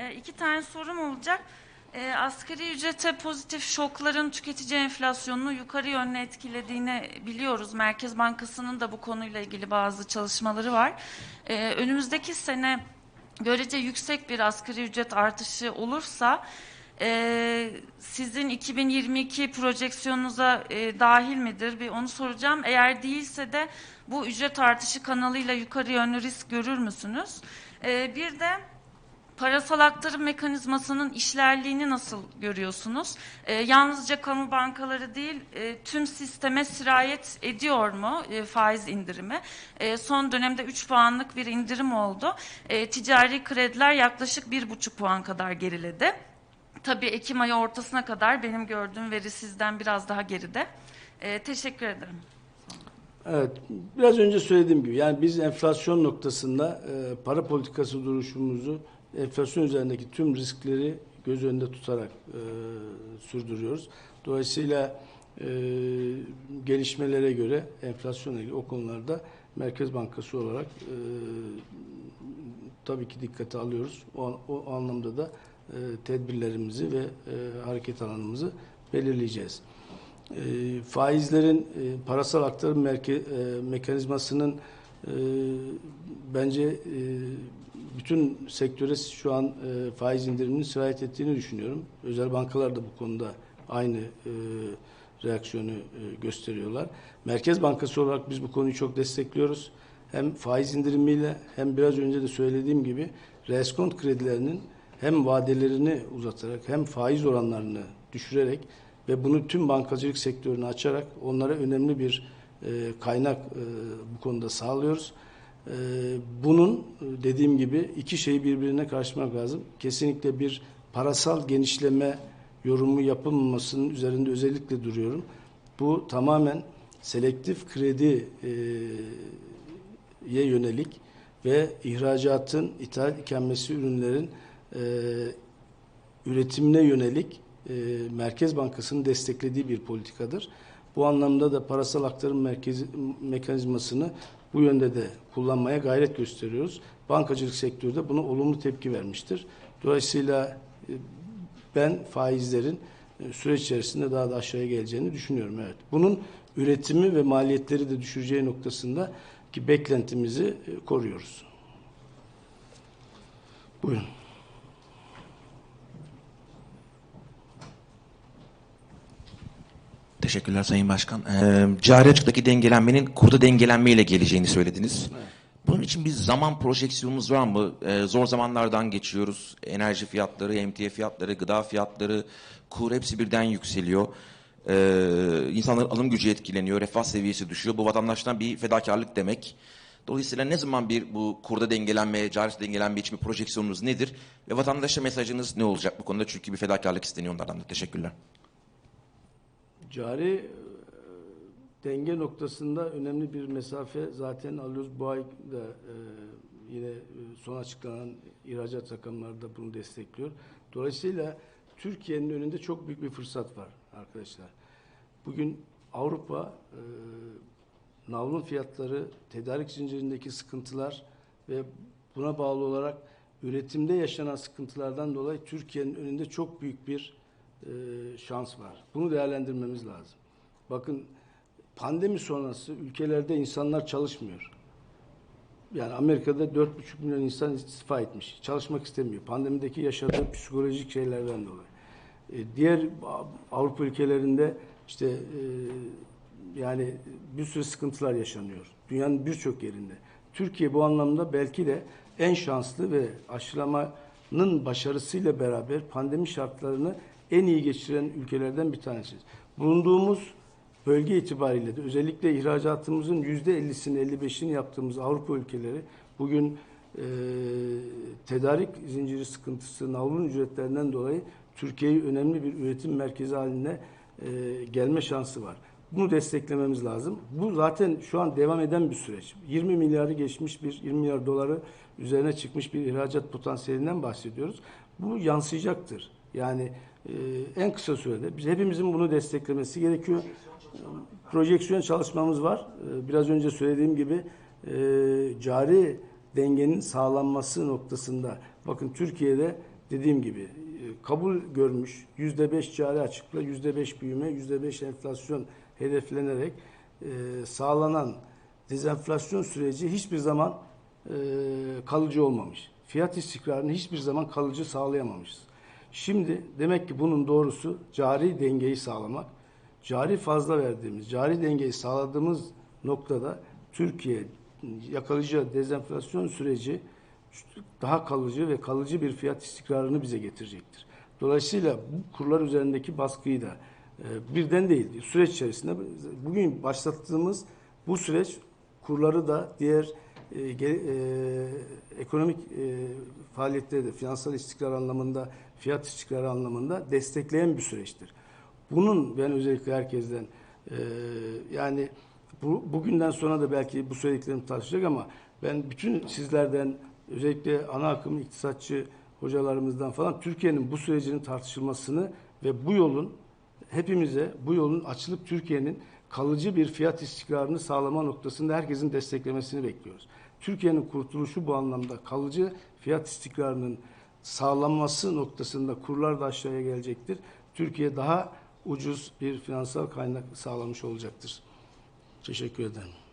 E, iki tane sorum olacak. E, asgari ücrete pozitif şokların tüketici enflasyonunu yukarı yönlü etkilediğini biliyoruz. Merkez Bankası'nın da bu konuyla ilgili bazı çalışmaları var. E, önümüzdeki sene görece yüksek bir asgari ücret artışı olursa e, sizin 2022 projeksiyonunuza e, dahil midir? Bir onu soracağım. Eğer değilse de bu ücret artışı kanalıyla yukarı yönlü risk görür müsünüz? E, bir de parasal aktarım mekanizmasının işlerliğini nasıl görüyorsunuz? E, yalnızca kamu bankaları değil, e, tüm sisteme sirayet ediyor mu e, faiz indirimi? E, son dönemde 3 puanlık bir indirim oldu. E, ticari krediler yaklaşık 1,5 puan kadar geriledi. Tabii Ekim ayı ortasına kadar benim gördüğüm veri sizden biraz daha geride. E, teşekkür ederim. Evet, biraz önce söylediğim gibi yani biz enflasyon noktasında e, para politikası duruşumuzu enflasyon üzerindeki tüm riskleri göz önünde tutarak e, sürdürüyoruz. Dolayısıyla e, gelişmelere göre enflasyonla ilgili o konularda Merkez Bankası olarak e, tabii ki dikkate alıyoruz. O, o anlamda da e, tedbirlerimizi ve e, hareket alanımızı belirleyeceğiz. E, faizlerin e, parasal aktarım merke, e, mekanizmasının e, bence e, bütün sektöre şu an e, faiz indiriminin sirayet ettiğini düşünüyorum. Özel bankalar da bu konuda aynı e, reaksiyonu e, gösteriyorlar. Merkez Bankası olarak biz bu konuyu çok destekliyoruz. Hem faiz indirimiyle hem biraz önce de söylediğim gibi reskont kredilerinin hem vadelerini uzatarak hem faiz oranlarını düşürerek ve bunu tüm bankacılık sektörüne açarak onlara önemli bir e, kaynak e, bu konuda sağlıyoruz. E, bunun e, dediğim gibi iki şeyi birbirine karşılamak lazım. Kesinlikle bir parasal genişleme yorumu yapılmamasının üzerinde özellikle duruyorum. Bu tamamen selektif kredi e, yönelik ve ihracatın ithal ikamesi ürünlerin e, üretimine yönelik e, Merkez Bankası'nın desteklediği bir politikadır. Bu anlamda da parasal aktarım merkezi, mekanizmasını bu yönde de kullanmaya gayret gösteriyoruz. Bankacılık sektörü de buna olumlu tepki vermiştir. Dolayısıyla e, ben faizlerin e, süreç içerisinde daha da aşağıya geleceğini düşünüyorum. Evet. Bunun üretimi ve maliyetleri de düşüreceği noktasında ki beklentimizi e, koruyoruz. Buyurun. Teşekkürler Sayın Başkan. Ee, cari açıktaki dengelenmenin kurda dengelenmeyle geleceğini söylediniz. Bunun için bir zaman projeksiyonumuz var mı? Ee, zor zamanlardan geçiyoruz. Enerji fiyatları, emtia fiyatları, gıda fiyatları, kur hepsi birden yükseliyor. Ee, insanların alım gücü etkileniyor, refah seviyesi düşüyor. Bu vatandaştan bir fedakarlık demek. Dolayısıyla ne zaman bir bu kurda dengelenme, cari dengelenme için bir projeksiyonunuz nedir? Ve vatandaşa mesajınız ne olacak bu konuda? Çünkü bir fedakarlık isteniyor onlardan da. Teşekkürler. Cari e, denge noktasında önemli bir mesafe zaten alıyoruz. Bu ay da e, yine e, son açıklanan ihracat rakamları da bunu destekliyor. Dolayısıyla Türkiye'nin önünde çok büyük bir fırsat var arkadaşlar. Bugün Avrupa navlun fiyatları, tedarik zincirindeki sıkıntılar ve buna bağlı olarak üretimde yaşanan sıkıntılardan dolayı Türkiye'nin önünde çok büyük bir e, şans var. Bunu değerlendirmemiz lazım. Bakın pandemi sonrası ülkelerde insanlar çalışmıyor. Yani Amerika'da 4,5 milyon insan istifa etmiş. Çalışmak istemiyor. Pandemideki yaşadığı psikolojik şeylerden dolayı. E, diğer Avrupa ülkelerinde işte e, yani bir sürü sıkıntılar yaşanıyor. Dünyanın birçok yerinde. Türkiye bu anlamda belki de en şanslı ve aşılamanın başarısıyla beraber pandemi şartlarını en iyi geçiren ülkelerden bir tanesi. Bulunduğumuz bölge itibariyle de özellikle ihracatımızın yüzde 50'sini 55'ini yaptığımız Avrupa ülkeleri bugün e, tedarik zinciri sıkıntısı, navlun ücretlerinden dolayı Türkiye'yi önemli bir üretim merkezi haline e, gelme şansı var. Bunu desteklememiz lazım. Bu zaten şu an devam eden bir süreç. 20 milyarı geçmiş bir 20 milyar doları üzerine çıkmış bir ihracat potansiyelinden bahsediyoruz. Bu yansıyacaktır. Yani e, en kısa sürede biz hepimizin bunu desteklemesi gerekiyor. Projeksiyon çalışmamız var. E, biraz önce söylediğim gibi e, cari dengenin sağlanması noktasında bakın Türkiye'de dediğim gibi kabul görmüş %5 cari açıkla %5 büyüme, %5 enflasyon hedeflenerek e, sağlanan dezenflasyon süreci hiçbir zaman e, kalıcı olmamış. Fiyat istikrarını hiçbir zaman kalıcı sağlayamamışız. Şimdi demek ki bunun doğrusu cari dengeyi sağlamak. Cari fazla verdiğimiz, cari dengeyi sağladığımız noktada Türkiye yakalayacağı dezenflasyon süreci daha kalıcı ve kalıcı bir fiyat istikrarını bize getirecektir. Dolayısıyla bu kurlar üzerindeki baskıyı da e, birden değil, süreç içerisinde bugün başlattığımız bu süreç kurları da diğer e, e, ekonomik e, faaliyetleri de finansal istikrar anlamında, fiyat istikrarı anlamında destekleyen bir süreçtir. Bunun ben özellikle herkesten e, yani bu, bugünden sonra da belki bu söylediklerimi tartışacak ama ben bütün sizlerden özellikle ana akım iktisatçı hocalarımızdan falan Türkiye'nin bu sürecinin tartışılmasını ve bu yolun hepimize bu yolun açılıp Türkiye'nin kalıcı bir fiyat istikrarını sağlama noktasında herkesin desteklemesini bekliyoruz. Türkiye'nin kurtuluşu bu anlamda kalıcı fiyat istikrarının sağlanması noktasında kurlar da aşağıya gelecektir. Türkiye daha ucuz bir finansal kaynak sağlamış olacaktır. Teşekkür ederim.